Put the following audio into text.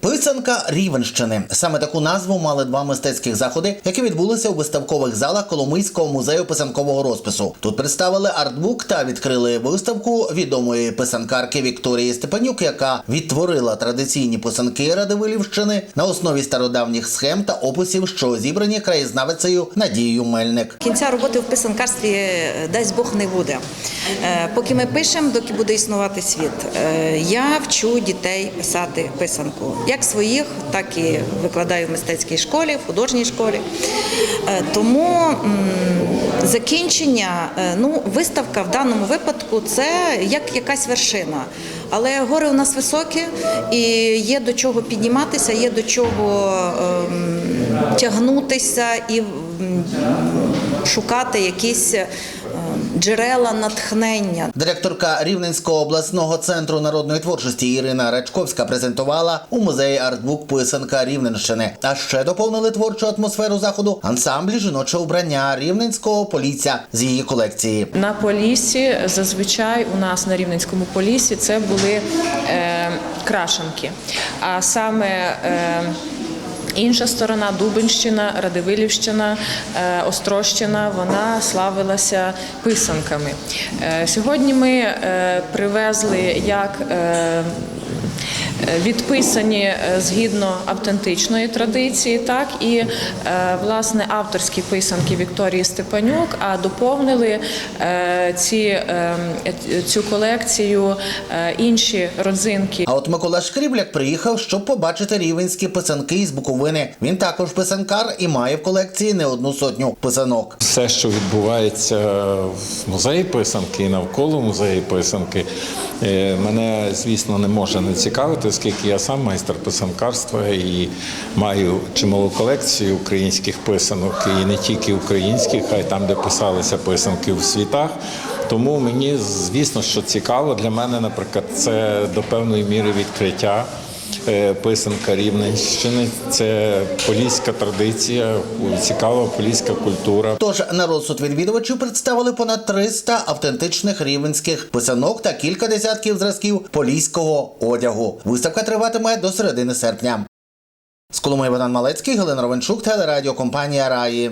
不 Писанка Рівенщини. Саме таку назву мали два мистецьких заходи, які відбулися у виставкових залах Коломийського музею писанкового розпису. Тут представили артбук та відкрили виставку відомої писанкарки Вікторії Степанюк, яка відтворила традиційні писанки Радивилівщини на основі стародавніх схем та описів, що зібрані краєзнавицею Надією Мельник. Кінця роботи в писанкарстві е, дасть Бог не буде. Е, Поки ми пишемо, доки буде існувати світ. Е, Я вчу дітей писати писанку, як своїх, так і викладаю в мистецькій школі, в художній школі. Е, Тому закінчення, е, ну, виставка в даному випадку це як якась вершина. Але гори у нас високі і є до чого підніматися, є до чого ем, тягнутися і шукати якісь джерела натхнення. Директорка Рівненського обласного центру народної творчості Ірина Рачковська презентувала у музеї артбук писанка Рівненщини. А ще доповнили творчу атмосферу заходу ансамблі жіночого вбрання рівненського поліця з її колекції. На Поліссі зазвичай у нас на Рівненському Поліссі це були е, крашенки. А саме е, інша сторона Дубинщина, Радивилівщина, е, Острощина, вона славилася писанками. Е, сьогодні ми е, привезли як відписані е, згідно автентичної традиції, так і е, власне авторські писанки Вікторії Степанюк, а доповнили е, ці, е, цю колекцію е, інші родзинки. А от Микола Шкрібляк приїхав, щоб побачити рівенські писанки із Буковини. Він також писанкар і має в колекції не одну сотню писанок. Все, що відбувається в музеї писанки і навколо музею писанки, е, мене, звісно, не може не цікавити, оскільки я сам майстер писанкарства і маю чималу колекцію українських писанок, і не тільки українських, а й там, де писалися писанки в світах. Тому мені, звісно, що цікаво для мене, наприклад, це до певної міри відкриття. Е, Писанка Рівненщини це поліська традиція, цікава поліська культура. Тож на розсуд відвідувачів представили понад 300 автентичних рівенських писанок та кілька десятків зразків поліського одягу. Виставка триватиме до середини серпня. З Коломиї Богдан Малецький, Галина Ровенчук, телерадіокомпанія Раї.